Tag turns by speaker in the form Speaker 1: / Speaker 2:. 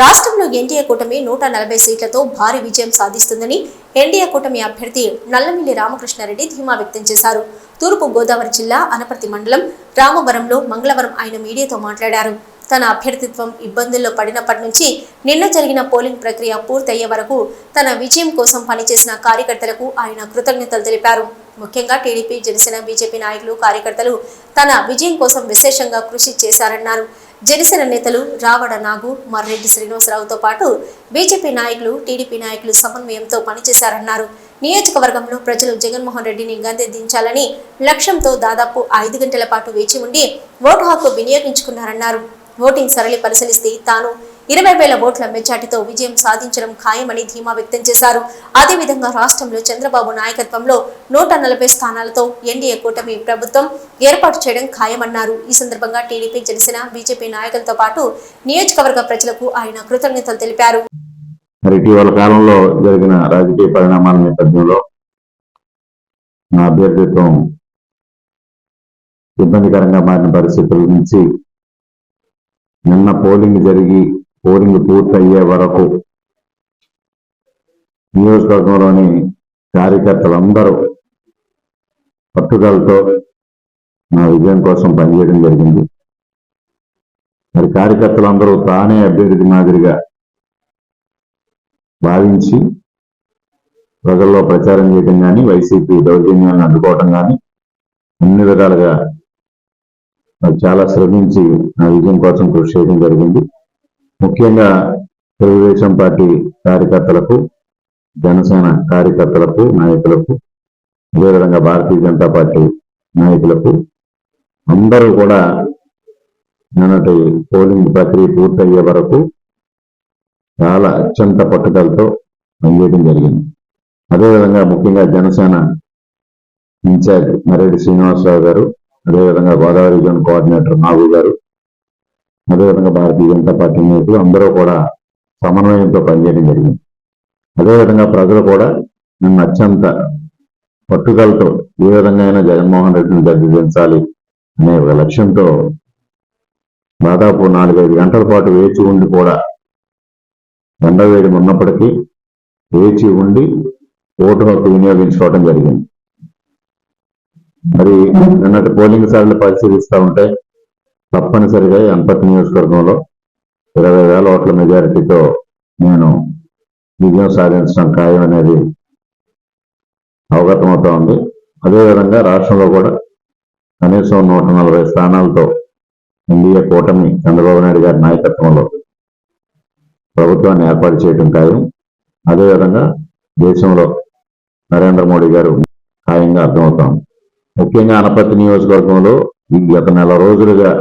Speaker 1: రాష్ట్రంలో ఎన్డీఏ కూటమి నూట నలభై సీట్లతో భారీ విజయం సాధిస్తుందని ఎన్డీఏ కూటమి అభ్యర్థి నల్లమిల్లి రామకృష్ణారెడ్డి ధీమా వ్యక్తం చేశారు. తూర్పు గోదావరి జిల్లా అనపర్తి మండలం రామవరంలో మంగళవారం ఆయన మీడియాతో మాట్లాడారు. తన అభ్యర్థిత్వం ఇబ్బందుల్లో పడినప్పటి నుంచి నిన్న జరిగిన పోలింగ్ ప్రక్రియ పూర్తయ్యే వరకు తన విజయం కోసం పనిచేసిన కార్యకర్తలకు ఆయన కృతజ్ఞతలు తెలిపారు. ముఖ్యంగా టీడీపీ జనసేన బీజేపీ నాయకులు కార్యకర్తలు తన విజయం కోసం విశేషంగా కృషి చేశారన్నారు. జనసేన నేతలు రావడ నాగు మర్రెడ్డి శ్రీనివాసరావుతో పాటు బీజేపీ నాయకులు టీడీపీ నాయకులు సమన్వయంతో పనిచేశారన్నారు. నియోజకవర్గంలో ప్రజలు జగన్మోహన్ రెడ్డిని గందెదించాలని లక్ష్యంతో దాదాపు ఐదు గంటల పాటు వేచి ఉండి ఓటు హక్కు వినియోగించుకున్నారన్నారు. ఓటింగ్ సరళి పరిశీలిస్తే తాను ఇరవై వేల ఓట్ల మెజార్టీతో విజయం సాధించడం ఖాయమని ధీమా వ్యక్తం చేశారు. అదేవిధంగా రాష్ట్రంలో చంద్రబాబు నాయకత్వంలో నూట నలభై స్థానాలతో ఎన్డీఏ కూటమి ప్రభుత్వం ఏర్పాటు చేయడం ఖాయమన్నారు. ఈ సందర్భంగా టీడీపీ జనసేన బీజేపీ నాయకులతో పాటు నియోజకవర్గ ప్రజలకు ఆయన కృతజ్ఞతలు తెలిపారు.
Speaker 2: మరి ఇటీవల కాలంలో జరిగిన రాజకీయ పరిణామాల నేపథ్యంలో నా అభ్యర్థిత్వం ఇబ్బందికరంగా మారిన పరిస్థితుల నుంచి నిన్న పోలింగ్ జరిగి పోలింగ్ పూర్తయ్యే వరకు నియోజకవర్గంలోని కార్యకర్తలందరూ పట్టుదలతో నా విజయం కోసం పనిచేయడం జరిగింది. మరి కార్యకర్తలందరూ తానే అభ్యర్థి మాదిరిగా భావించి ప్రజల్లో ప్రచారం చేయడం కానీ వైసీపీ దౌర్జన్యాలను అడ్డుకోవటం కానీ అన్ని విధాలుగా చాలా శ్రమించి నా విజయం కోసం కృషి చేయడం జరిగింది. ముఖ్యంగా తెలుగుదేశం పార్టీ కార్యకర్తలకు జనసేన కార్యకర్తలకు నాయకులకు అదేవిధంగా భారతీయ జనతా పార్టీ నాయకులకు అందరూ కూడా నిన్నటి పోలింగ్ ప్రక్రియ పూర్తయ్యే వరకు చాలా అత్యంత పట్టుదలతో పనిచేయడం జరిగింది. అదేవిధంగా ముఖ్యంగా జనసేన ఇన్ఛార్జ్ మరెడ్డి శ్రీనివాసరావు గారు అదేవిధంగా గోదావరి జోన్ కోఆర్డినేటర్ నాగు గారు అదేవిధంగా భారతీయ జనతా పార్టీ నాయకులు అందరూ కూడా సమన్వయంతో పనిచేయడం జరిగింది. అదేవిధంగా ప్రజలు కూడా నన్ను అత్యంత పట్టుదలతో ఏ విధంగా అయినా జగన్మోహన్ రెడ్డిని దర్శించాలి అనే ఒక లక్ష్యంతో దాదాపు నాలుగైదు గంటల పాటు వేచి ఉండి కూడా ఎండవేడి ఉన్నప్పటికీ వేచి ఉండి ఓటు హక్కు వినియోగించుకోవడం జరిగింది. మరి నిన్నటి పోలింగ్ సార్లు పరిశీలిస్తూ ఉంటే తప్పనిసరిగా అంపతి నియోజకవర్గంలో ఇరవై వేల ఓట్ల మెజారిటీతో నేను విజయం సాధించడం ఖాయం అనేది అవగతమవుతా ఉంది. అదేవిధంగా రాష్ట్రంలో కూడా కనీసం నూట నలభై స్థానాలతో ఎన్డీఏ కూటమి చంద్రబాబు నాయుడు గారి నాయకత్వంలో ప్రభుత్వాన్ని ఏర్పాటు చేయడం ఖాయం. అదేవిధంగా దేశంలో నరేంద్ర మోడీ గారు ఖాయంగా అర్థమవుతాం. ముఖ్యంగా అనపర్తి నియోజకవర్గంలో ఈ గత నెల రోజులుగా